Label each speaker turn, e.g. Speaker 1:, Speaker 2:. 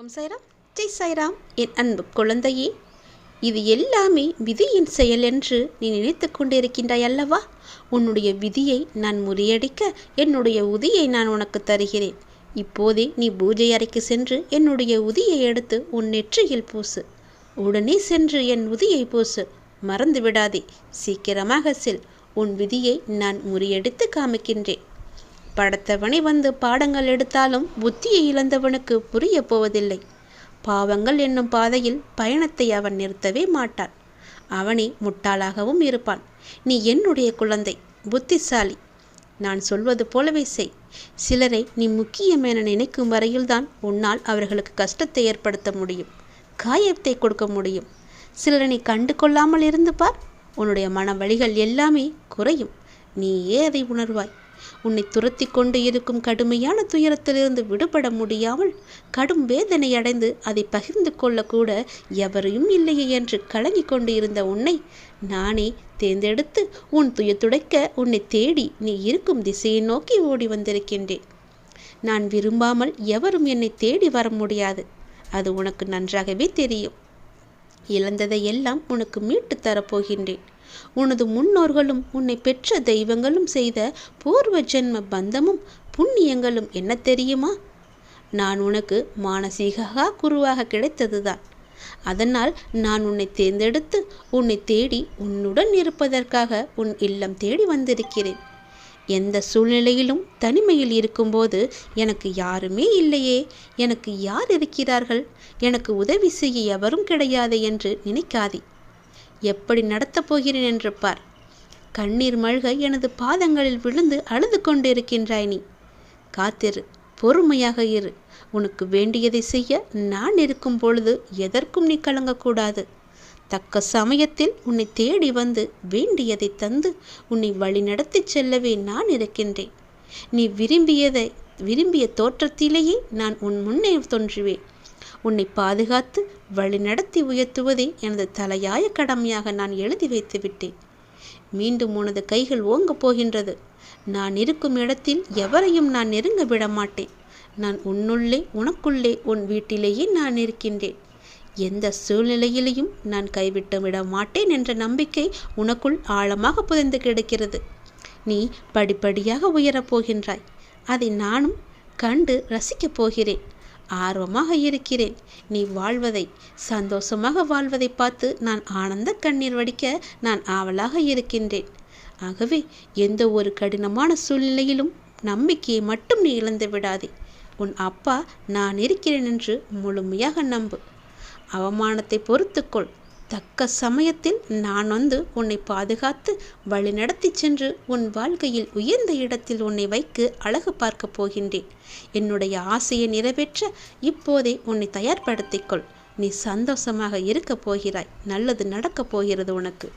Speaker 1: ஓம் சைராம் ஜெய் சாய்ராம். என் அன்பு குழந்தையே இது எல்லாமே விதியின் செயல் என்று நீ நினைத்து கொண்டிருக்கின்றாய் அல்லவா? உன்னுடைய விதியை நான் முறியடிக்க என்னுடைய உதியை நான் உனக்கு தருகிறேன். இப்போதே நீ பூஜை அறைக்கு சென்று என்னுடைய உதியை எடுத்து உன் நெற்றியில் பூசு. உடனே சென்று என் உதியை பூசு. மறந்து விடாதே சீக்கிரமாக செல். உன் விதியை நான் முறியடித்து காமிக்கின்றேன். படத்தவனை வந்து பாடங்கள் எடுத்தாலும் புத்தியை இழந்தவனுக்கு புரிய போவதில்லை. பாவங்கள் என்னும் பாதையில் பயணத்தை அவன் நிறுத்தவே மாட்டான். அவனே முட்டாளாகவும் இருப்பான். நீ என்னுடைய குழந்தை புத்திசாலி. நான் சொல்வது போலவே செய். சிலரை நீ முக்கியம் என நினைக்கும் வரையில்தான் உன்னால் அவர்களுக்கு கஷ்டத்தை ஏற்படுத்த முடியும் காயத்தை கொடுக்க முடியும். சிலரை நீ கண்டு கொள்ளாமல் இருந்து பார். உன்னுடைய மன வழிகள் எல்லாமே குறையும். நீயே அதை உணர்வாய். உன்னை துரத்தி கொண்டு இருக்கும் கடுமையான துயரத்திலிருந்து விடுபட முடியாமல் கடும் வேதனை அடைந்து அதை பகிர்ந்து கொள்ளக்கூட எவரையும் இல்லையே என்று கலங்கிக் கொண்டு இருந்த உன்னை நானே தேர்ந்தெடுத்து உன் துயத்துடைக்க உன்னை தேடி நீ இருக்கும் திசையை நோக்கி ஓடி வந்திருக்கின்றேன். நான் விரும்பாமல் எவரும் என்னை தேடி வர முடியாது. அது உனக்கு நன்றாகவே தெரியும். இழந்ததை எல்லாம் உனக்கு மீட்டு தரப்போகின்றேன். உனது முன்னோர்களும் உன்னை பெற்ற தெய்வங்களும் செய்த பூர்வ ஜென்ம பந்தமும் புண்ணியங்களும் என்ன தெரியுமா? நான் உனக்கு மானசீகா குருவாக கிடைத்ததுதான். அதனால் நான் உன்னை தேர்ந்தெடுத்து உன்னை தேடி உன்னுடன் இருப்பதற்காக உன் இல்லம் தேடி வந்திருக்கிறேன். எந்த சூழ்நிலையிலும் தனிமையில் இருக்கும்போது எனக்கு யாருமே இல்லையே. எனக்கு யார் இருக்கிறார்கள்? எனக்கு உதவி செய்ய எவரும் கிடையாது என்று நினைக்காதே. எப்படி நடத்தப் போகிறேன் என்று பார். கண்ணீர் மழ்க எனது பாதங்களில் விழுந்து அழுது கொண்டிருக்கின்றாய் நீ. காத்திரு பொறுமையாக இரு. உனக்கு வேண்டியதை செய்ய நான் இருக்கும் பொழுது எதற்கும் நீ கலங்கக்கூடாது. தக்க சமயத்தில் உன்னை தேடி வந்து வேண்டியதை தந்து உன்னை வழிநடத்திச் செல்லவே நான் இருக்கின்றேன். நீ விரும்பியதை விரும்பிய தோற்றத்திலேயே நான் உன் முன்னே தோன்றுவேன். உன்னை பாதுகாத்து வழிநடத்தி உயர்த்துவதே எனது தலையாய கடமையாக நான் எழுதி வைத்து விட்டேன். மீண்டும் உனது கைகள் ஓங்கப் போகின்றது. நான் இருக்கும் இடத்தில் எவரையும் நான் நெருங்க விட மாட்டேன். நான் உன்னுள்ளே உனக்குள்ளே உன் வீட்டிலேயே நான் இருக்கின்றேன். எந்த சூழ்நிலையிலையும் நான் கைவிட்டு விட மாட்டேன் என்ற நம்பிக்கை உனக்குள் ஆழமாக புதைந்து கிடக்கிறது. நீ படிப்படியாக உயரப் போகின்றாய். அதை நானும் கண்டு ரசிக்கப் போகிறேன். ஆர்வமாக இருக்கிறேன். நீ வாழ்வதை சந்தோஷமாக வாழ்வதை பார்த்து நான் ஆனந்த கண்ணீர் வடிக்க நான் ஆவலாக இருக்கின்றேன். ஆகவே எந்த ஒரு கடினமான சூழ்நிலையிலும் நம்பிக்கையை மட்டும் நீ இழந்து விடாதே. உன் அப்பா நான் இருக்கிறேன் என்று முழுமையாக நம்பு. அவமானத்தை பொறுத்துக்கொள். தக்க சமயத்தில் நான் வந்து உன்னை பாதுகாத்து வழிநடத்தி சென்று உன் வாழ்க்கையில் உயர்ந்த இடத்தில் உன்னை வைக்கு அழகு பார்க்கப் போகின்றேன். என்னுடைய ஆசையை நிறைவேற்ற இப்போதே உன்னை தயார்படுத்திக்கொள் நீ சந்தோஷமாக இருக்கப் போகிறாய். நல்லது நடக்கப் போகிறது உனக்கு.